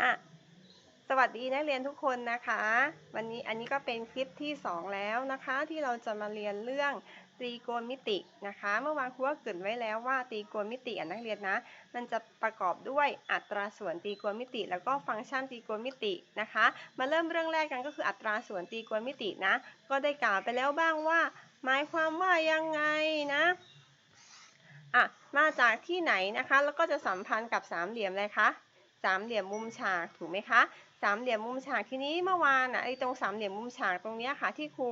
อะสวัสดีนักเรียนทุกคนนะคะ วันนี้อันนี้ก็เป็นคลิปที่ 2 แล้วนะคะ ที่เราจะมาเรียนเรื่องตรีโกณมิตินะคะ เมื่อวานครูก็เกริดไว้แล้วว่าตรีโกณมิติอะนักเรียนนะ มันจะประกอบด้วยอัตราส่วนตรีโกณมิติ แล้วก็ฟังก์ชันตรีโกณมิตินะคะ มาเริ่มเรื่องแรกกันก็คืออัตราส่วนตรีโกณมิตินะ ก็ได้กล่าวไปแล้วบ้างว่า หมายความว่ายังไงนะอะมาจากที่ไหนนะคะ แล้วก็จะสัมพันธ์กับสามเหลี่ยมเลยคะ สามเหลี่ยมมุมฉากถูกไหมคะสามเหลี่ยมมุมฉากทีนี้เมื่อวานอะไอ้ตรงสามเหลี่ยมมุมฉากตรงเนี้ยค่ะที่ครู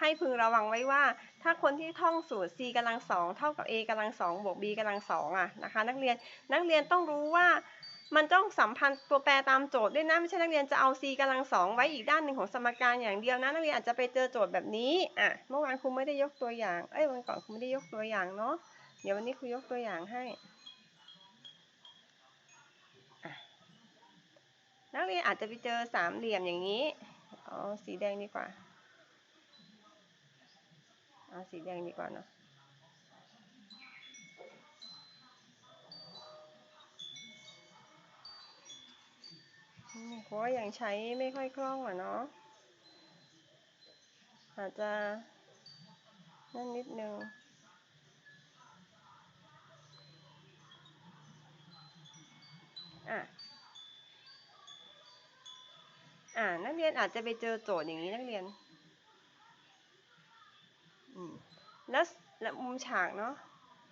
ให้พึงระวังไว้ว่า ถ้าคนที่ท่องสูตร c กำลังสองเท่ากับ a กำลังสองบวก b กำลังสองอะนะคะ นักเรียนนักเรียนต้องรู้ว่ามันต้องสัมพันธ์ตัวแปรตามโจทย์ด้วยนะไม่ใช่นักเรียนจะเอา c กำลังสองไว้อีกด้านหนึ่งของสมการอย่างเดียวนะนักเรียนอาจจะไปเจอโจทย์แบบนี้อะเมื่อวานครูไม่ได้ยกตัวอย่างเอ้ยวันก่อนครูไม่ได้ยกตัวอย่างเนาะเดี๋ยววันนี้ครูยกตัวอย่างให้ นักเรียนอาจจะไปเจอสามเหลี่ยมอย่างนี้เอสีแดงดีกว่าเอาสีแดงดีกว่าเนาะเพราะว่ายังใช้ไม่ค่อยคล่องอะเนาะอาจจะนั่นนิดนึง อ่านักเรียนอาจจะไปเจอโจทย์อย่างนี้นักเรียนอืมแล้วแล้วมุมฉากเนาะ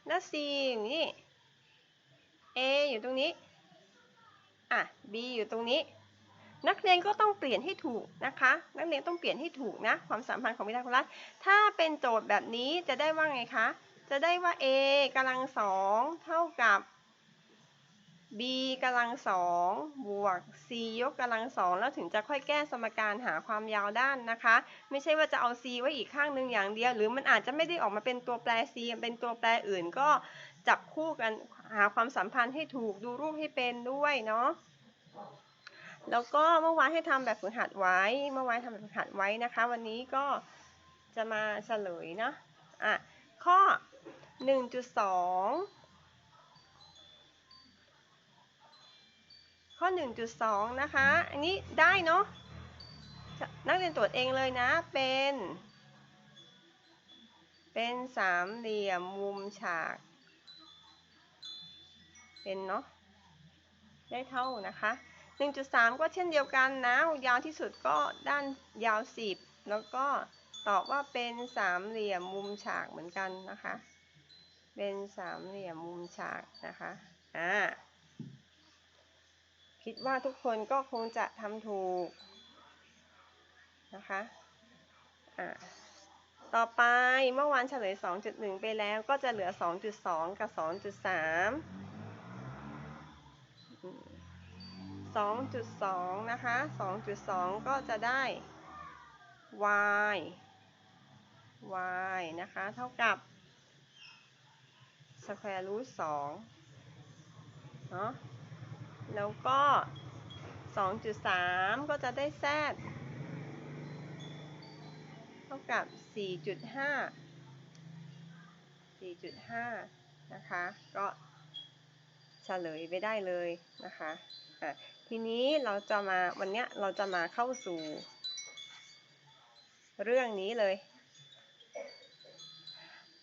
แล้ว C อย่างนี้ A อยู่ตรงนี้ อะ B อยู่ตรงนี้ นักเรียนก็ต้องเปลี่ยนให้ถูกนะคะ นักเรียนต้องเปลี่ยนให้ถูกนะ ความสัมพันธ์ของพีทาโกรัส ถ้าเป็นโจทย์แบบนี้จะได้ว่าไงคะ จะได้ว่า A กำลังสองเท่ากับ b กำลังสองบวก c ยกกำลังสองแล้วถึงจะค่อยแก้สมการหาความยาวด้านนะคะ ไม่ใช่ว่าจะเอา c ไว้อีกข้างหนึ่งอย่างเดียว หรือมันอาจจะไม่ได้ออกมาเป็นตัวแปร c เป็นตัวแปรอื่นก็จับคู่กันหาความสัมพันธ์ให้ถูกดูรูปให้เป็นด้วยเนาะแล้วก็เมื่อวานให้ทำแบบฝึกหัดไว้ เมื่อวานทำแบบฝึกหัดไว้นะคะ วันนี้ก็จะมาเฉลยนะอะข้อ 1.2 ข้อ 1.2 นะคะ อันนี้ได้เนาะนักเรียนตรวจเองเลยนะ เป็น เป็นสามเหลี่ยมมุมฉาก เป็นเนาะ ได้เท่านะคะ 1.3 ก็เช่นเดียวกันนะ ยาวที่สุดก็ด้านยาว 10 แล้วก็ตอบว่าเป็นสามเหลี่ยมมุมฉากเหมือนกันนะคะ เป็นสามเหลี่ยมมุมฉากนะคะ อ่า คิดว่าทุกคนก็คงจะทำถูกนะคะอะต่อไปเมื่อวานเฉลย 2.1 ไปแล้วก็จะเหลือ 2.2 กับ 2.3 2.2 นะคะ 2.2 ก็จะได้ y y นะคะ เท่ากับ square root 2เนาะ แล้วก็ 2.3 ก็จะได้ z เท่ากับ 4.5 4.5 นะคะ ก็เฉลยไปได้เลยนะคะอะทีนี้เราจะมาวันนี้เราจะมาเข้าสู่ เรื่องนี้เลย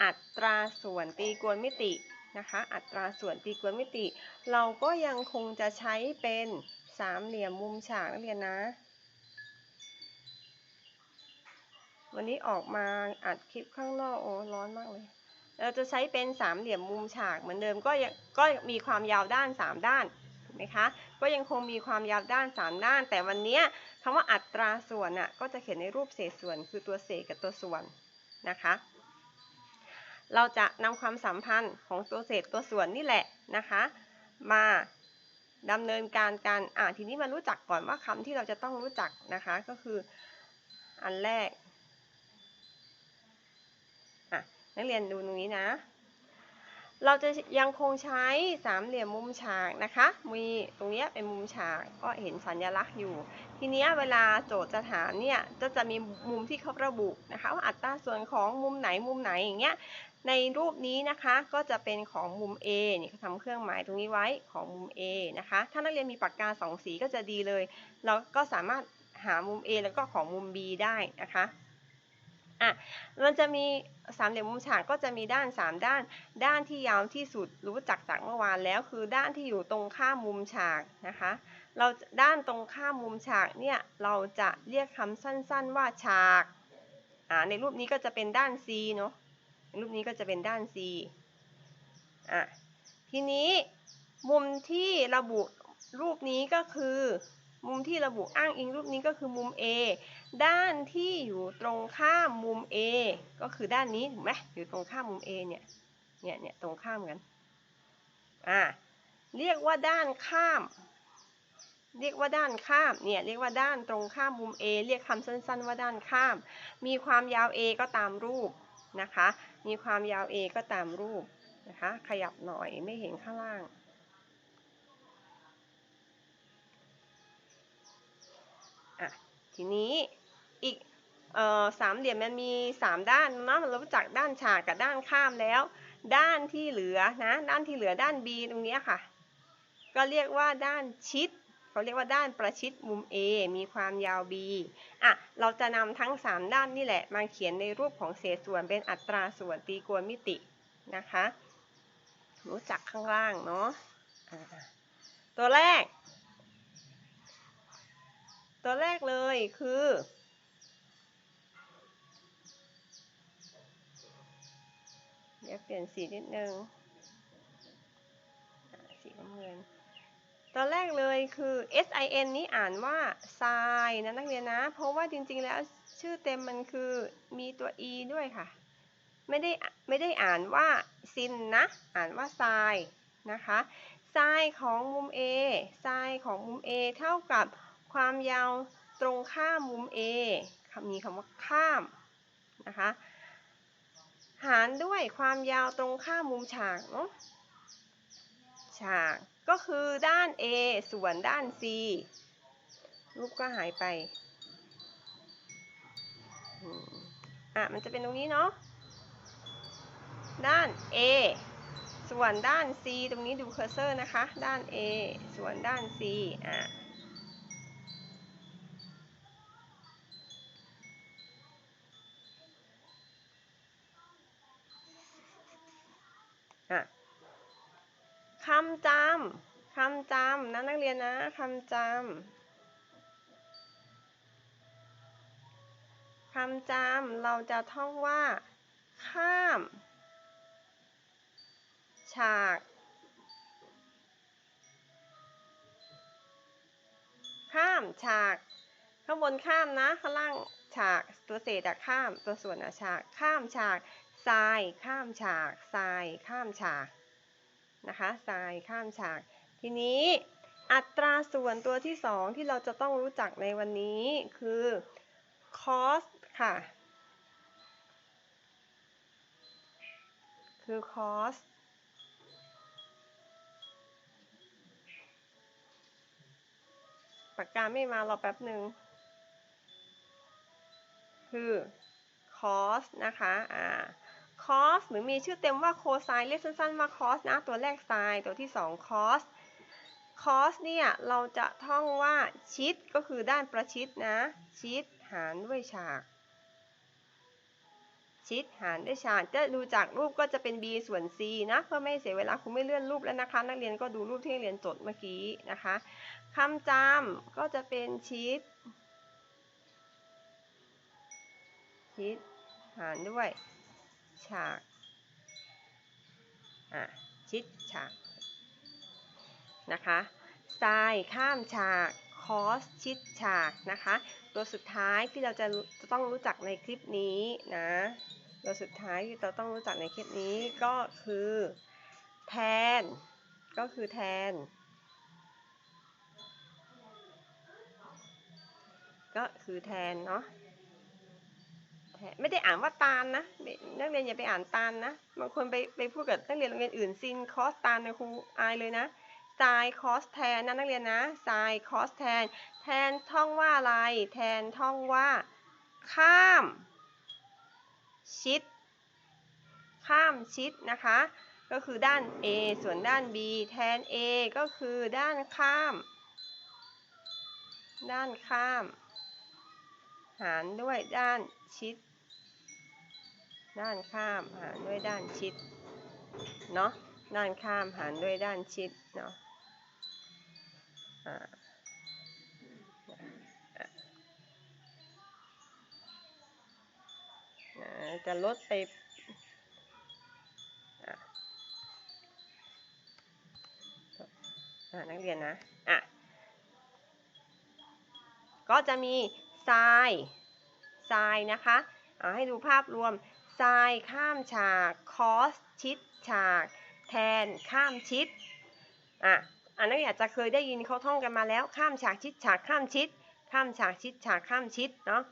อัตราส่วนตีกวนมิตินะคะ อัตราส่วนตีกวนมิติ เราก็ยังคงจะใช้เป็นสามเหลี่ยมมุมฉากนักเรียนนะ วันนี้ออกมาอัดคลิปข้างนอกโอ้ร้อนมากเลย เราจะใช้เป็นสามเหลี่ยมมุมฉากเหมือนเดิมก็ยังก็มีความยาวด้านสามด้านถูกไหมคะ ก็ยังคงมีความยาวด้านสามด้าน แต่วันนี้คำว่าอัตราส่วนน่ะก็จะเขียนในรูปเศษส่วนคือตัวเศษกับตัวส่วนนะคะเราจะนำความสัมพันธ์ของตัวเศษตัวส่วนนี่แหละนะคะ มาดำเนินการการอ่าทีนี้มารู้จักก่อนว่าคำที่เราจะต้องรู้จักนะคะ ก็คืออันแรกอะนักเรียนดูตรงนี้นะ เราจะยังคงใช้สามเหลี่ยมมุมฉากนะคะ มีตรงนี้เป็นมุมฉากก็เห็นสัญลักษณ์อยู่ ทีนี้เวลาโจทย์จะถามเนี่ยจะจะมีมุมที่เขาระบุนะคะว่าอัตราส่วนของมุมไหนมุมไหนอย่างเงี้ย ในรูปนี้นะคะก็จะเป็นของมุม A นี่เขาทำเครื่องหมายตรงนี้ไว้ของมุม A นะคะ ถ้านักเรียนมีปากกาสองสีก็จะดีเลย เราก็สามารถหามุม A แล้วก็ของมุม B ได้นะคะอะมันจะมีสามเหลี่ยมมุมฉากก็จะมีด้าน 3 ด้าน ด้านที่ยาวที่สุดรู้จักจากเมื่อวานแล้ว คือด้านที่อยู่ตรงข้ามมุมฉากนะคะ เราด้านตรงข้ามมุมฉากเนี่ยเราจะเรียกคำสั้นๆว่าฉากอ่าในรูปนี้ก็จะเป็นด้าน C เนาะ รูปนี้ก็จะเป็นด้าน C อะ ทีนี้มุมที่ระบุรูปนี้ก็คือ มุมที่ระบุอ้างอิงรูปนี้ก็คือมุม A ด้านที่อยู่ตรงข้ามมุม A ก็คือด้านนี้ถูกไหมอยู่ตรงข้ามมุม A เนี่ย เนี่ยเนี่ยตรงข้ามกัน อ่าเรียกว่าด้านข้าม เรียกว่าด้านข้าม เนี่ยเรียกว่าด้านตรงข้ามมุม A เรียกคำสั้น ๆ ว่าด้านข้าม มีความยาว A ก็ตามรูปนะคะ มีความยาว A ก็ตามรูปนะคะ ขยับหน่อยไม่เห็นข้างล่าง อะ ทีนี้อีกเอ่อสามเหลี่ยมมันมี3ด้านนะเรารู้จักด้านฉากกับด้านข้ามแล้ว ด้านที่เหลือนะ ด้านที่เหลือด้าน B ตรงนี้ค่ะ ก็เรียกว่าด้านชิด เขาเรียกว่าด้านประชิดมุม A มีความยาว B อะ เราจะนำทั้ง 3 ด้านนี่แหละ มาเขียนในรูปของเศษส่วนเป็นอัตราส่วนตรีโกณมิตินะคะ รู้จักข้างล่างเนาะอ่าตัวแรก ตัวแรกเลยคือเดี๋ยวเปลี่ยนสีนิดนึงสีน้ำเงิน ตอนแรกเลยคือ sin นี้อ่านว่า sin นะนักเรียนนะ เพราะว่าจริงๆแล้วชื่อเต็มมันคือมีตัว e ด้วยค่ะ ไม่ได้ไม่ได้อ่านว่า sin นะ อ่านว่า sin นะคะ sin ของมุม a sin ของมุม a เท่ากับความยาวตรงข้ามมุม a มีคำว่าข้ามนะคะหารด้วยความยาวตรงข้ามมุมฉากเนาะฉาก ก็คือด้าน A ส่วนด้าน C รูปก็หายไป อะ มันจะเป็นตรงนี้เนาะ ด้าน A ส่วนด้าน C ตรงนี้ดูเคอร์เซอร์นะคะ ด้าน A ส่วนด้าน C อะ คำจำคำจำนะนักเรียนนะคำจำคำจำเราจะท่องว่า ข้าม ฉาก ข้ามฉาก ข้างบนข้ามนะข้างล่างฉากตัวเศษอะข้ามตัวส่วนอะฉาก ข้ามฉากทราย ข้ามฉากทราย ข้ามฉาก นะคะทรายข้ามฉาก ทีนี้อัตราส่วนตัวที่สองที่เราจะต้องรู้จักในวันนี้คือ cos ค่ะ คือ cos ปากกาไม่มาเรอแป๊บหนึ่ง คือ cos นะคะ อ่า cos หรือมีชื่อเต็มว่า cosine เรียกสั้นๆว่า cos นะ ตัวแรก sin ตัวที่2 cos cos เนี่ย เราจะท่องว่าชิดก็คือด้านประชิดนะ ชิดหารด้วยฉาก ชิดหารด้วยฉาก จะดูจากรูปก็จะเป็น b ส่วน c นะเพื่อไม่เสียเวลาคุณไม่เลื่อนรูปแล้วนะคะ นักเรียนก็ดูรูปที่เรียนจดเมื่อกี้นะคะคำจำก็จะเป็นชิด ชิดหารด้วย ฉาก อะ ชิดฉาก นะคะทรายข้ามฉากคอสชิดฉากนะคะ ตัวสุดท้ายที่เราจะจะต้องรู้จักในคลิปนี้นะ ตัวสุดท้ายที่เราต้องรู้จักในคลิปนี้ก็คือ แทน ก็คือแทน ก็คือแทนเนาะ ไม่ได้อ่านว่าตาลนะนักเรียนอย่าไปอ่านตาลนะบางคนไปไปพูดกับนักเรียนโรงเรียนอื่นซินคอสตาลในครูอายเลยนะไซคอสแทนนะนักเรียนนะไซคอสแทน แทนท่องว่าอะไร แทนท่องว่า ข้าม ชิด ข้ามชิดนะคะ ก็คือด้าน A ส่วนด้าน B แทน A ก็คือด้านข้าม ด้านข้าม หารด้วยด้านชิด ด้านข้ามหารด้วยด้านชิดเนาะด้านข้ามหารด้วยด้านชิดเนาะอ่าจะลดไปอะอะนักเรียนนะ อะ ก็จะมี ทรายทรายนะคะเอาให้ดูภาพรวมทรายข้ามฉาก คอส ชิดฉาก แทน ข้ามชิด อะ อันนั้นอาจจะเคยได้ยินเขาท่องกันมาแล้ว ข้ามฉากชิดฉากข้ามชิด ข้ามฉากชิดฉากข้ามชิด เนาะ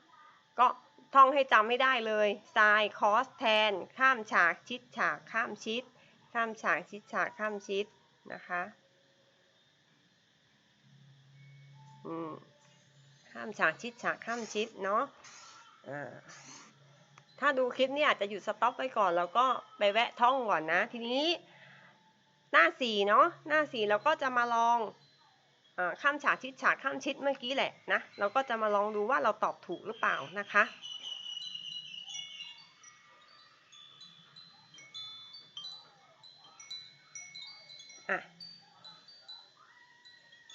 ก็ท่องให้จำไม่ได้เลยทราย คอส แทน ข้ามฉากชิดฉากข้ามชิด ข้ามฉากชิดฉากข้ามชิด นะคะ อืม ข้ามฉากชิดฉากข้ามชิดเนาะถ้าดูคลิปนี้อาจจะหยุดสต็อปไว้ก่อน แล้วก็ไปแวะท่องก่อนนะ ทีนี้หน้าสี่เนาะหน้าสี่เราก็จะมาลองอข้ามฉากชิดฉากข้ามชิดเมื่อกี้แหละนะเราก็จะมาลองดูว่าเราตอบถูกหรือเปล่านะคะ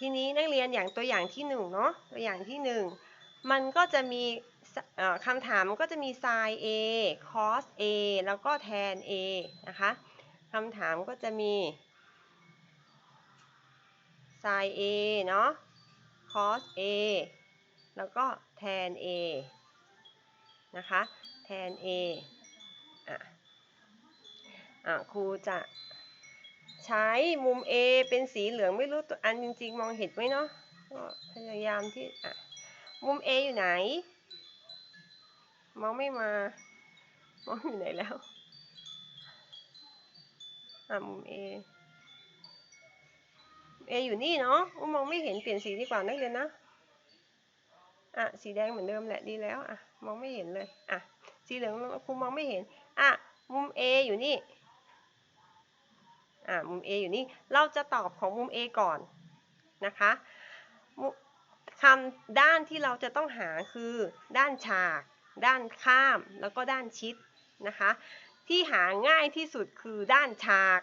ทีนี้นักเรียนอย่างตัวอย่างที่หนึ่งเนาะตัวอย่างที่หนึ่งมันก็จะมีคำถามมันก็จะมี sin a cos a แล้วก็ tan a นะคะคำถามก็จะมี sin a เนาะ cos a แล้วก็ tan a นะคะ tan a อะอะครูจะ ใช้มุม A เป็นสีเหลืองไม่รู้ตัวอันจริงๆ มองเห็นไหมเนาะก็พยายามที่อะมุม A อยู่ไหน มองไม่มามองอยู่ไหนแล้วอะมุม A A อยู่นี่เนาะมองไม่เห็นเปลี่ยนสีดีกว่านักเรียนนะอะสีแดงเหมือนเดิมแหละดีแล้วอะมองไม่เห็นเลยอะสีเหลืองครูมองไม่เห็นอะมุม A อยู่นี่ อะมุม A อยู่นี่ เราจะตอบของมุม A ก่อนนะคะคำด้านที่เราจะต้องหาคือด้านฉาก ด้านข้าม แล้วก็ด้านชิดนะคะ ที่หาง่ายที่สุดคือด้านฉาก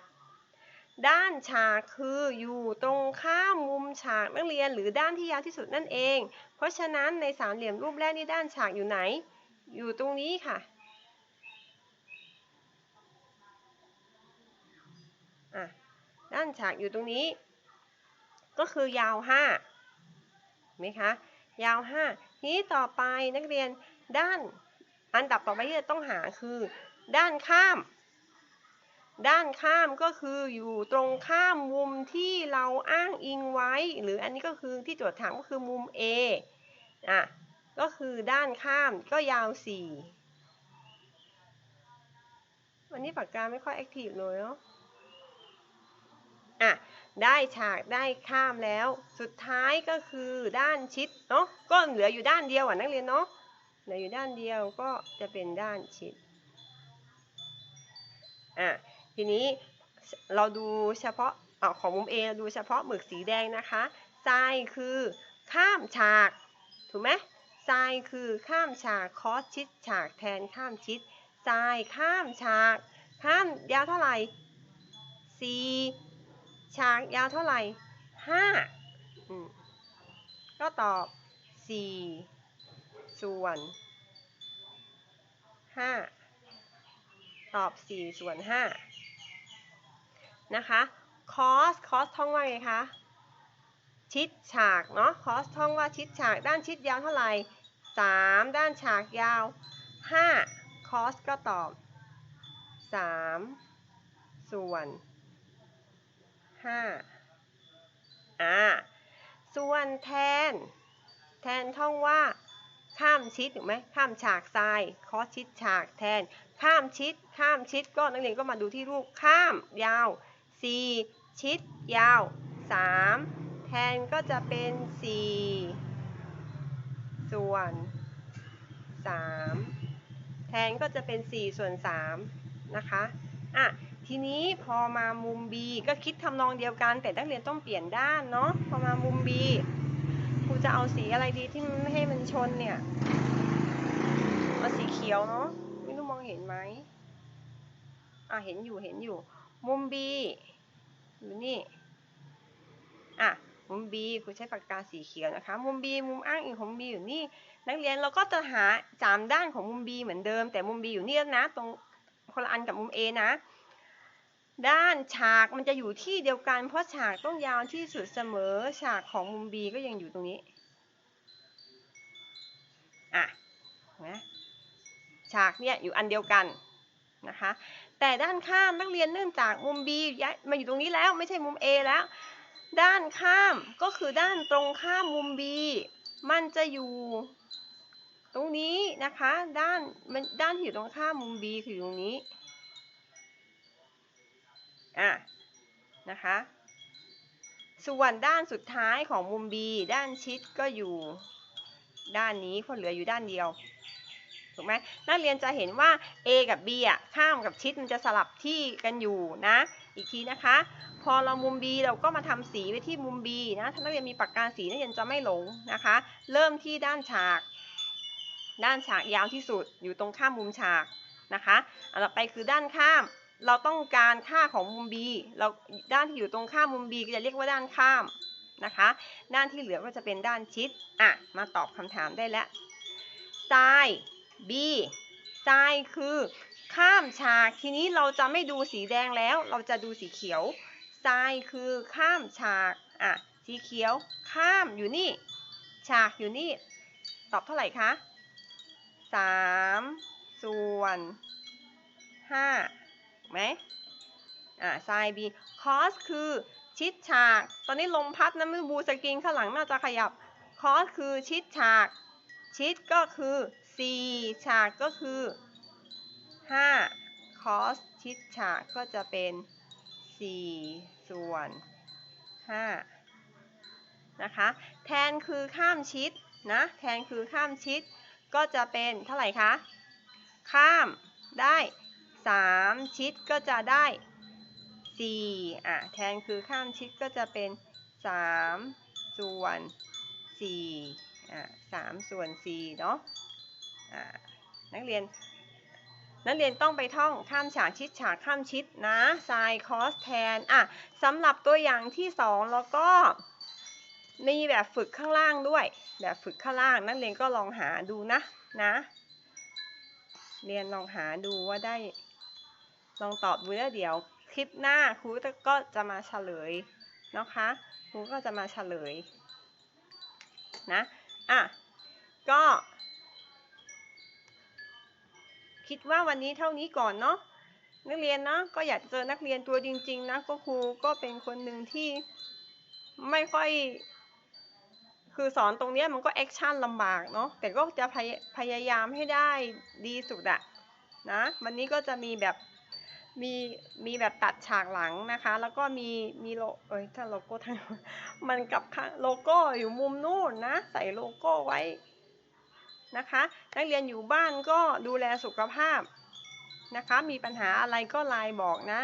ด้านฉากคืออยู่ตรงข้ามมุมฉากนักเรียนหรือด้านที่ยาวที่สุดนั่นเอง เพราะฉะนั้นในสามเหลี่ยมรูปแรกนี่ด้านฉากอยู่ไหน อยู่ตรงนี้ค่ะ อะด้านฉากอยู่ตรงนี้ ก็คือยาว5ไหมคะยาว 5 ทีนี้ต่อไปนักเรียนด้านอันดับต่อไปที่จะต้องหาคือ ด้านข้าม ด้านข้ามก็คืออยู่ตรงข้ามมุมที่เราอ้างอิงไว้ หรืออันนี้ก็คือที่โจทย์ถามก็คือมุม A อะก็คือด้านข้ามก็ยาว 4 วันนี้ปากกาไม่ค่อยแอคทีฟเลยเนาะ อะได้ฉากได้ข้ามแล้ว สุดท้ายก็คือด้านชิดเนาะก็เหลืออยู่ด้านเดียวอะนักเรียนเนาะเหลืออยู่ด้านเดียวก็จะเป็นด้านชิดอะทีนี้เราดูเฉพาะออของมุมเอดูเฉพาะหมึกสีแดงนะคะทรายคือข้ามฉาก ถูกไหมทรายคือข้ามฉากคอสชิดฉากแทนข้ามชิดทรายข้ามฉาก ข้ามยาวเท่าไหร่4 ช้างยาวเท่าไหร่ห้าก็ตอบสี่ส่วนห้าตอบสี่ส่วนห้านะคะคอสคอสท่องว่าไงคะชิดฉากเนาะคอสท่องว่าชิดฉากด้านชิดยาวเท่าไหร่สามด้านฉากยาวห้าคอสก็ตอบสามส่วน ห้าอ่าส่วนแทน แทนท่องว่า ข้ามชิดถูกไหมข้ามฉากทรายคอชิดฉากแทน ข้ามชิด ข้ามชิดก็นักเรียนก็มาดูที่รูปข้ามยาว 4 ชิดยาว 3 แทนก็จะเป็น 4 ส่วน 3 แทนก็จะเป็น 4 ส่วน 3 นะคะอะ ทีนี้พอมามุม B ก็คิดทำนองเดียวกัน แต่นักเรียนต้องเปลี่ยนด้านเนาะพอมามุม B ครูจะเอาสีอะไรดีที่ไม่ให้มันชนเนี่ยเอาสีเขียวเนาะไม่รู้มองเห็นไหมอะเห็นอยู่เห็นอยู่ มุม B อยู่นี่อะมุม B ครูใช้ปากกาสีเขียวนะคะ มุม B มุมอ้างอิงของ B อยู่นี่ นักเรียนเราก็จะหาสามด้านของมุม B เหมือนเดิม แต่มุม B อยู่นี่นะ ตรงคนละอันกับมุม A นะ ด้านฉากมันจะอยู่ที่เดียวกัน เพราะฉากต้องยาวที่สุดเสมอ ฉากของมุม B ก็ยังอยู่ตรงนี้ อะนะฉากเนี่ยอยู่อันเดียวกันนะคะ แต่ด้านข้ามนักเรียนเนื่องจากมุม B ย้ายมาอยู่ตรงนี้แล้วไม่ใช่มุม A แล้ว ด้านข้ามก็คือด้านตรงข้ามมุม B มันจะอยู่ตรงนี้นะคะ ด้านมันด้านที่อยู่ตรงข้ามมุม B คืออยู่ตรงนี้ อะนะคะส่วนด้านสุดท้ายของมุม B ด้านชิดก็อยู่ด้านนี้เพราะเหลืออยู่ด้านเดียวถูกไหมนักเรียนจะเห็นว่า A กับ B อะข้ามกับชิดมันจะสลับที่กันอยู่นะ อีกทีนะคะ พอเรามุม B เราก็มาทำสีไว้ที่มุม B นะถ้านักเรียนมีปากกาสีนักเรียนจะไม่หลงนะคะ เริ่มที่ด้านฉาก ด้านฉากยาวที่สุดอยู่ตรงข้ามมุมฉากนะคะอันต่อไปคือด้านข้าม เราต้องการค่าของมุม B เราด้านที่อยู่ตรงข้ามมุม B ก็จะเรียกว่าด้านข้ามนะคะ ด้านที่เหลือก็จะเป็นด้านชิด อะ มาตอบคำถามได้แล้ว side B side คือข้ามฉาก ทีนี้เราจะไม่ดูสีแดงแล้ว เราจะดูสีเขียว side คือข้ามฉาก อะ สีเขียว ข้ามอยู่นี่ ฉากอยู่นี่ ตอบเท่าไหร่คะสามส่วนห้า ไหมอ่า side B cos คือชิดฉาก ตอนนี้ลมพัดนะไม่บูสกรีนข้างหลังน่าจะขยับ cos คือชิดฉาก ชิดก็คือ4ฉากก็คือ 5 cos ชิดฉากก็จะเป็น 4 ส่วน 5 นะคะ แทนคือข้ามชิดนะ แทนคือข้ามชิด ก็จะเป็นเท่าไหร่คะ ข้ามได้ 3 ชิดก็จะได้ 4 อะ แทนคือข้ามชิดก็จะเป็น 3 ส่วน 4 อะ3ส่วน 4 เนาะอ่านักเรียน นักเรียนต้องไปท่องข้ามฉากชิดฉากข้ามชิดนะ sin cos tan อะสำหรับตัวอย่างที่ 2 แล้วก็มีแบบฝึกข้างล่างด้วย แบบฝึกข้างล่างนักเรียนก็ลองหาดูนะนะ เรียนลองหาดูว่าได้ ลองตอบดูแล้วเดี๋ยวคลิปหน้าครูก็จะมาเฉลยนะคะครูก็จะมาเฉลยนะอะก็คิดว่าวันนี้เท่านี้ก่อนเนาะนักเรียนเนาะก็อยากเจอนักเรียนตัวจริง ๆ นะก็ครูก็เป็นคนหนึ่งที่ไม่ค่อย คือสอนตรงนี้มันก็แอคชั่นลำบากเนาะแต่ก็จะพยพยายามให้ได้ดีสุดอะนะวันนี้ก็จะมีแบบ มีมีแบบตัดฉากหลังนะคะ แล้วก็มีมีโลเอ้ยถ้าโลโก้ทางมันกับโลโก้อยู่มุมนู่นนะ ใส่โลโก้ไว้นะคะ นักเรียนอยู่บ้านก็ดูแลสุขภาพนะคะ มีปัญหาอะไรก็ไลน์บอกนะ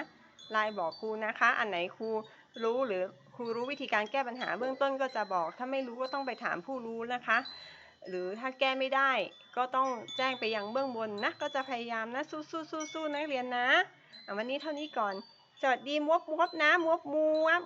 ไลน์บอกครูนะคะ อันไหนครูรู้หรือครูรู้วิธีการแก้ปัญหาเบื้องต้นก็จะบอก ถ้าไม่รู้ก็ต้องไปถามผู้รู้นะคะ หรือถ้าแก้ไม่ได้ก็ต้องแจ้งไปยังเบื้องบนนะ ก็จะพยายามนะสู้ๆๆๆนักเรียนนะ วันนี้เท่านี้ก่อน สวัสดีมวบมวบนะมวบมวบ